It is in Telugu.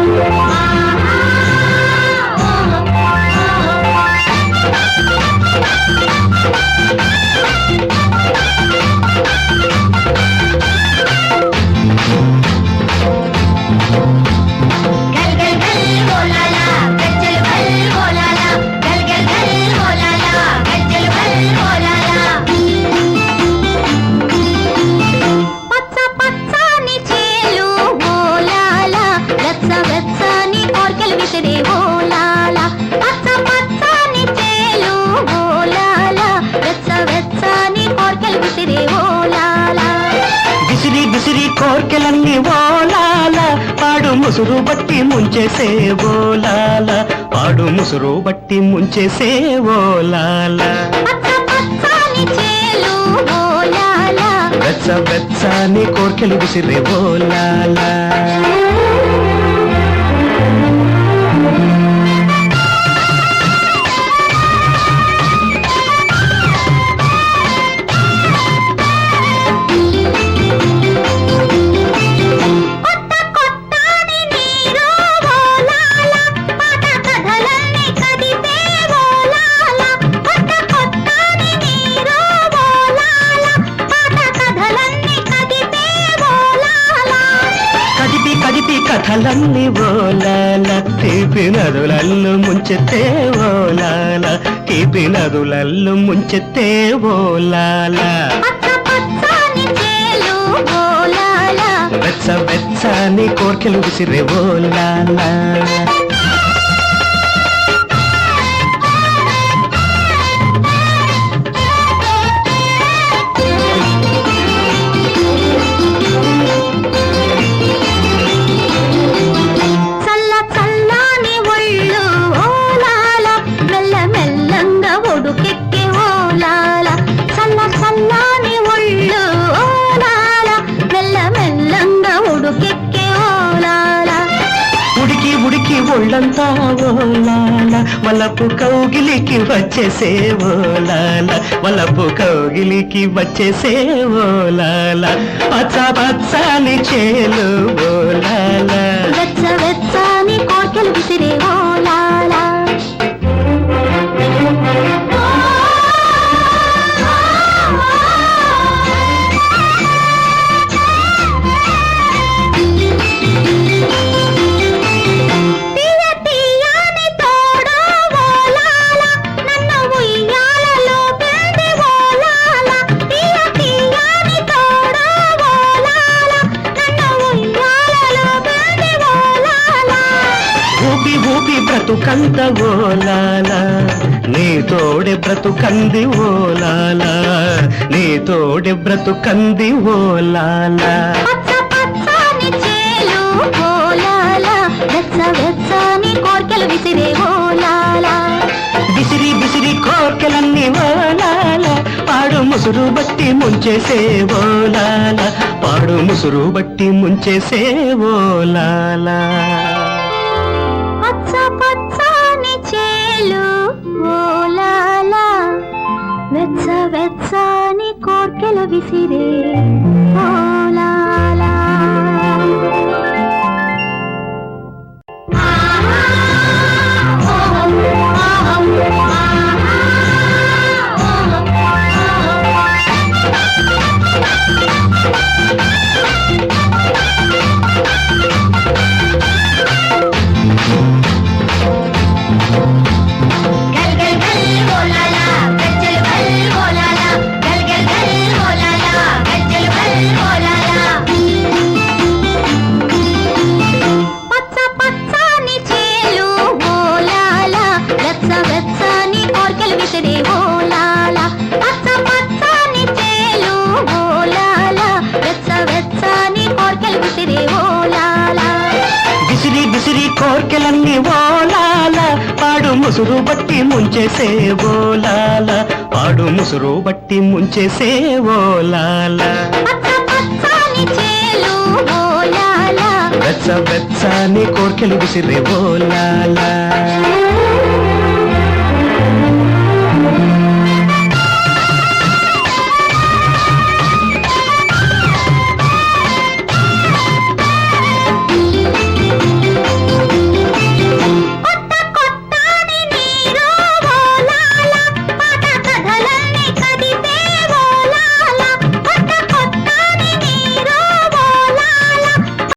Thank you. కోర్కెలన్నీ ఓలాల పాడు ముసురు బట్టి ముంచేసే ఓలాల. పాడు ముసురు బట్టి ముంచేసే ఓలాలా. వెచ్చ వెచ్చని కోర్కెలు విసిరే ఓలాల. కథలన్నీ ఓలాల తీపి నదులల్లు ముంచెత్తే ఓలాల తీపి నదులల్లు ముంచెత్తే ఓలాల. వెచ్చ వెచ్చని కోర్కెలు విసిరే ఓలాల. ఉడికి ఉడికి ఒళ్ళంతా ఓలాల. వలపు కౌగిలికి వచ్చేసే ఓలాల. వలపు కౌగిలికి వచ్చేసే ఓలాల. పచ్చ పచ్చని చేలు ఓలాలా. బ్రతుకంత ఓలాల నీ తోడే బ్రతుకంది ఓలాల నీ తోడే బ్రతుకంది ఓలాల కోర్కెలు విసిరే బిసిరి కోర్కెలన్నీ ఓలాల పాడు ముసురు బట్టి ముంచేసే ఓలాల పాడు ముసురు బట్టి ముంచేసే ఓలాల వెచ్చని కోర్కెలు విసిరే ముసురు బట్టి ముంచేసే ఓలాల పాడు ముసురు బట్టి ముంచేసే చేలు ఓలాలా వెచ్చ వెచ్చని కోర్కెలు విసిరే ఓలాల